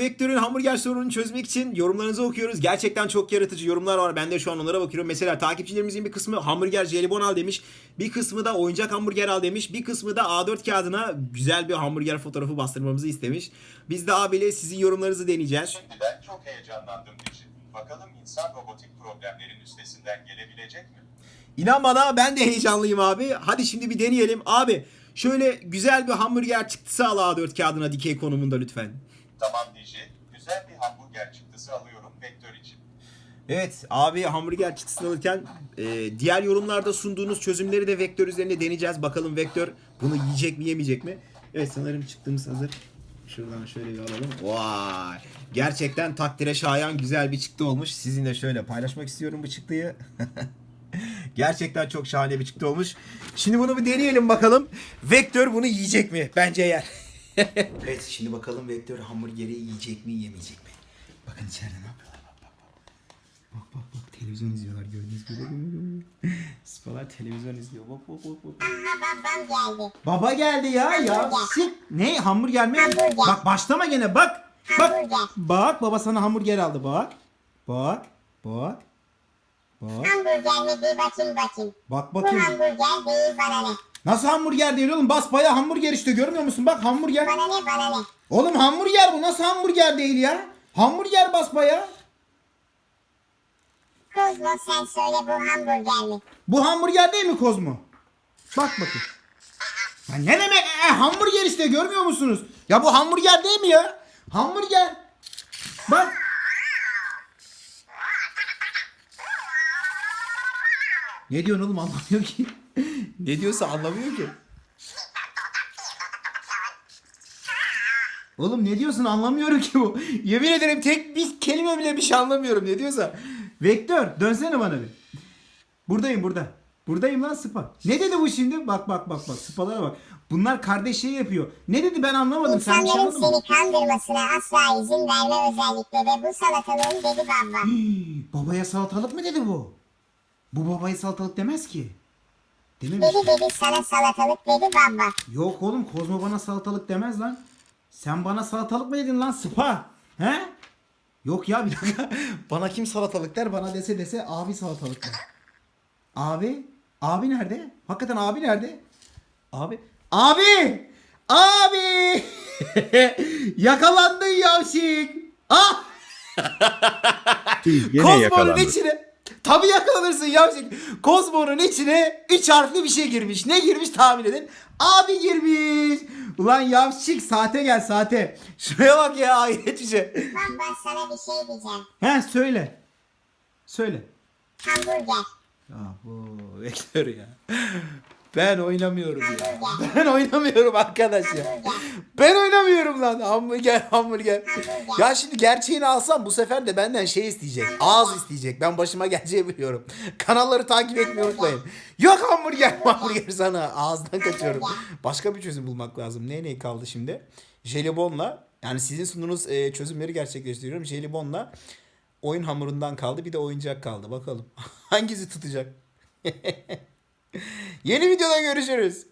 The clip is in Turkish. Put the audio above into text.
Vektör'ün hamburger sorununu çözmek için yorumlarınızı okuyoruz. Gerçekten çok yaratıcı yorumlar var. Ben de şu an onlara bakıyorum. Mesela takipçilerimizin bir kısmı hamburger jelibon al demiş. Bir kısmı da oyuncak hamburger al demiş. Bir kısmı da A4 kağıdına güzel bir hamburger fotoğrafı bastırmamızı istemiş. Biz de abiyle sizin yorumlarınızı deneyeceğiz. Şimdiden çok heyecanlandım Dici. Bakalım insan robotik problemlerin üstesinden gelebilecek mi? İnan bana ben de heyecanlıyım abi. Hadi şimdi bir deneyelim. Abi şöyle güzel bir hamburger çıktısı al A4 kağıdına dikey konumunda lütfen. Tamam Dici, güzel bir hamburger çıktısı alıyorum vektör için. Evet abi hamburger çıktısını alırken e, diğer yorumlarda sunduğunuz çözümleri de vektör üzerinde deneyeceğiz. Bakalım vektör bunu yiyecek mi yemeyecek mi? Evet sanırım çıktığımız hazır. Şuradan şöyle bir alalım. Vay. Gerçekten takdire şayan güzel bir çıktı olmuş. Sizinle şöyle paylaşmak istiyorum bu çıktıyı. Gerçekten çok şahane bir çıktı olmuş. Şimdi bunu bir deneyelim bakalım. Vektör bunu yiyecek mi? Bence yer. evet şimdi bakalım Vektör hamburgeri yiyecek mi yemeyecek mi? Bakın içeride ne yapıyorlar. Bak bak bak. Bak bak bak televizyon izliyorlar gördüğünüz gibi. Spalar televizyon izliyor. Bak bak bak bak. babam geldi. Baba geldi ya ya. Sik. Ne hamburger mi? Hamburger. Bak başlama gene bak. Bak. Hamburger. Bak baba sana hamburger aldı bak. Bak. Bak. Bak. Hamburger mi bir bakayım bakayım. Bak Bu bakayım. hamburger değil bana ne? Nasıl hamburger değil oğlum? Bas bayağı hamburger işte görmüyor musun? Bak hamburger. Bana ne bana ne? Oğlum hamburger bu nasıl hamburger değil ya? Hamburger bas bayağı. Kozmo sen söyle bu hamburger mi? Bu hamburger değil mi Kozmo? Bak bakayım. Ya ne demek? E, hamburger işte görmüyor musunuz? Ya bu hamburger değil mi ya? Hamburger. Bak. Ne diyorsun oğlum anlamıyor ki. ne diyorsa anlamıyor ki. Oğlum ne diyorsun anlamıyorum ki bu. Yemin ederim tek bir kelime bile bir şey anlamıyorum ne diyorsa. Vektör dönsene bana bir. Buradayım burada. Buradayım lan Sıpa. Ne dedi bu şimdi? Bak bak bak bak Sıpalara bak. Bunlar kardeşliği yapıyor. Ne dedi ben anlamadım. Sen şey İnsanların anladın mı? seni kandırmasına asla izin verme özellikle de bu salatalığın dedi baba. Hii, babaya salatalık mı dedi bu? Bu babaya salatalık demez ki. Dememiş. Dedi dedi sana salatalık dedi baba. Yok oğlum Kozmo bana salatalık demez lan. Sen bana salatalık mı dedin lan Sıpa? He? Yok ya bir dakika. Bana kim salatalık der bana dese dese abi salatalık der. Abi? Abi nerede? Hakikaten abi nerede? Abi? Abi! Abi! Yakalandın yavşik. Ah! Kozmo'nun yakalandı. içine Tabii yakalanırsın yavşak. Kozmo'nun içine 3 harfli bir şey girmiş. Ne girmiş tahmin edin. Abi girmiş. Ulan yavşik saate gel saate. Şuraya bak ya hayret bir şey. Baba sana bir şey diyeceğim. He söyle. Söyle. Hamburger. Ya bu vektör ya. Ben oynamıyorum ya. Ben oynamıyorum arkadaş ya. Ben oynamıyorum lan. Hamburger. Hamburger. Ya şimdi gerçeğini alsam bu sefer de benden şey isteyecek. Ağız isteyecek. Ben başıma geleceği biliyorum. Kanalları takip etmeyi unutmayın. Yok hamburger, hamburger sana. Ağızdan kaçıyorum. Başka bir çözüm bulmak lazım. Ne ne kaldı şimdi? Jelibonla yani sizin sunduğunuz e, çözümleri gerçekleştiriyorum. Jelibonla oyun hamurundan kaldı. Bir de oyuncak kaldı. Bakalım. Hangisi tutacak? Yeni videoda görüşürüz.